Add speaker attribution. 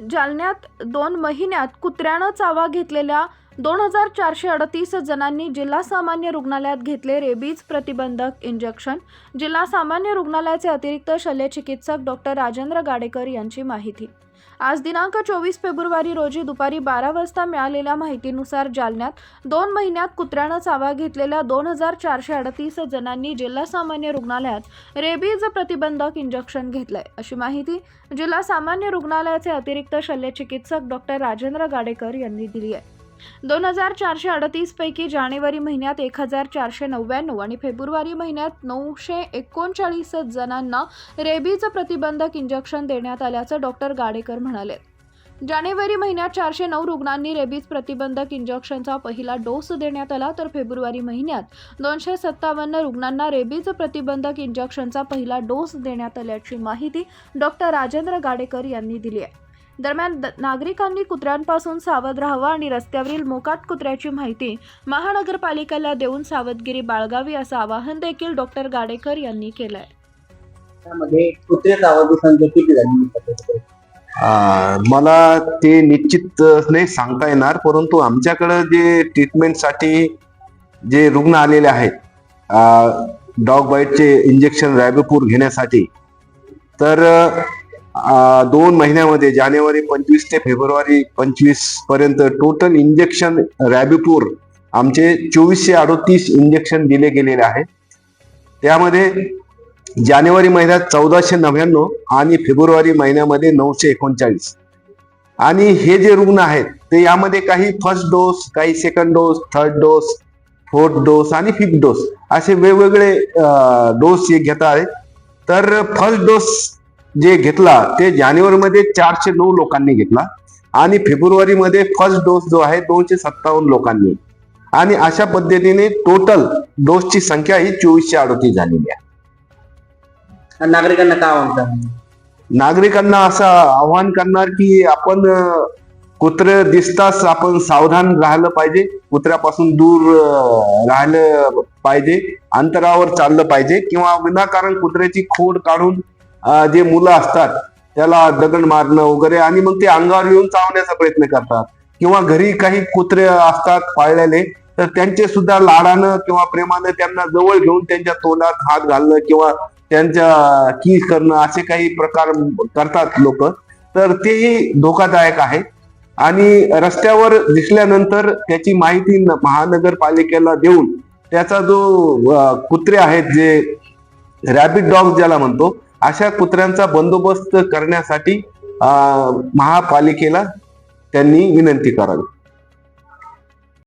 Speaker 1: जालन्यात दोन महिन्यात कुत्र्यानं चावा घेतलेल्या दोन हजार चारशे अडतीस जणांनी जिल्हा सामान्य रुग्णालयात घेतले रेबीज प्रतिबंधक इंजेक्शन. जिल्हा सामान्य रुग्णालयाचे अतिरिक्त शल्यचिकित्सक डॉक्टर राजेंद्र गाडेकर यांची माहिती. आज दिनांक चोवीस फेब्रुवारी रोजी दुपारी बारा वाजता मिळालेल्या माहितीनुसार जालन्यात दोन महिन्यात कुत्र्यानं चावा घेतलेल्या दोन हजार चारशे अडतीस जणांनी जिल्हा सामान्य रुग्णालयात रेबीज प्रतिबंधक इंजेक्शन घेतलंय. अशी माहिती जिल्हा सामान्य रुग्णालयाचे अतिरिक्त शल्यचिकित्सक डॉक्टर राजेंद्र गाडेकर यांनी दिली आहे. दोन हजार चारशे अडतीस पैकी जानेवारी महिन्यात एक हजार चारशे नव्याण्णव आणि फेब्रुवारी महिन्यात नऊशे एकोणचाळीस जणांना रेबीज प्रतिबंधक इंजेक्शन देण्यात आल्याचं डॉक्टर गाडेकर म्हणाले. जानेवारी महिन्यात चारशे नऊ रुग्णांनी रेबीज प्रतिबंधक इंजेक्शनचा पहिला डोस देण्यात आला तर फेब्रुवारी महिन्यात दोनशे सत्तावन्न रुग्णांना रेबीज प्रतिबंधक इंजेक्शनचा पहिला डोस देण्यात आल्याची माहिती डॉक्टर राजेंद्र गाडेकर यांनी दिली आहे. दरम्यान नागरिकांनी कुत्र्यांपासून सावध राहावं आणि रस्त्यावरील मोकाट कुत्र्याची माहिती महानगरपालिकेला देऊन सावधगिरी बाळगावी असं आवाहन देखील डॉक्टर गाडेकर यांनी केलं आहे
Speaker 2: त्यामध्ये कुत्र्याचा आवाज संख्या किती झाली?
Speaker 3: आ, मला ते निश्चित नाही सांगता येणार परंतु आमच्याकडं जे ट्रीटमेंटसाठी जे रुग्ण आलेले आहेत डॉग बाईटचे इंजेक्शन रॅबिपूर घेण्यासाठी तर आ, दोन महिन्यामध्ये जानेवारी पंचवीस ते फेब्रुवारी पंचवीसपर्यंत टोटल इंजेक्शन रॅबिपूर आमचे चोवीसशे अडोतीस इंजेक्शन दिले गेलेले आहे त्यामध्ये जानेवारी महिन्यात चौदाशे नव्याण्णव आणि फेब्रुवारी महिन्यामध्ये नऊशे एकोणचाळीस. आणि हे जे रुग्ण आहेत ते यामध्ये काही फर्स्ट डोस काही second dose third dose fourth dose आणि फिफ्थ डोस असे वेगवेगळे डोस हे घेत आहेत. तर फर्स्ट डोस जे घेतला ते जानेवारीमध्ये चारशे नऊ लोकांनी घेतला. आणि फेब्रुवारीमध्ये फर्स्ट डोस जो आहे दोनशे सत्तावन्न लोकांनी. आणि अशा पद्धतीने टोटल डोसची संख्या ही चोवीसशे अडोतीस झालेली आहे.
Speaker 2: नागरिकांना काय म्हणतात?
Speaker 3: नागरिकांना असं आवाहन करणार की आपण कुत्र दिसताच आपण सावधान राहिलं पाहिजे. कुत्र्यापासून दूर राहिलं पाहिजे. अंतरावर चाललं पाहिजे. किंवा विनाकारण कुत्र्याची खोड काढून जे मुलं असतात त्याला दगड मारणं वगैरे आणि मग ते अंगावर येऊन चावण्याचा प्रयत्न करतात. किंवा घरी काही कुत्रे असतात पाळलेले तर त्यांचे सुद्धा लाडानं किंवा प्रेमानं त्यांना जवळ घेऊन त्यांच्या तोंडात हात घालणं किंवा त्यांच्या की करणं असे काही प्रकार करतात लोक. तर तेही धोकादायक आहे. आणि रस्त्यावर दिसल्यानंतर त्याची माहिती महानगरपालिकेला देऊन त्याचा जो कुत्रे आहेत जे रॅबिड डॉग ज्याला म्हणतो अशा कुत्र्यांचा बंदोबस्त करण्यासाठी महापालिकेला त्यांनी विनंती करावी.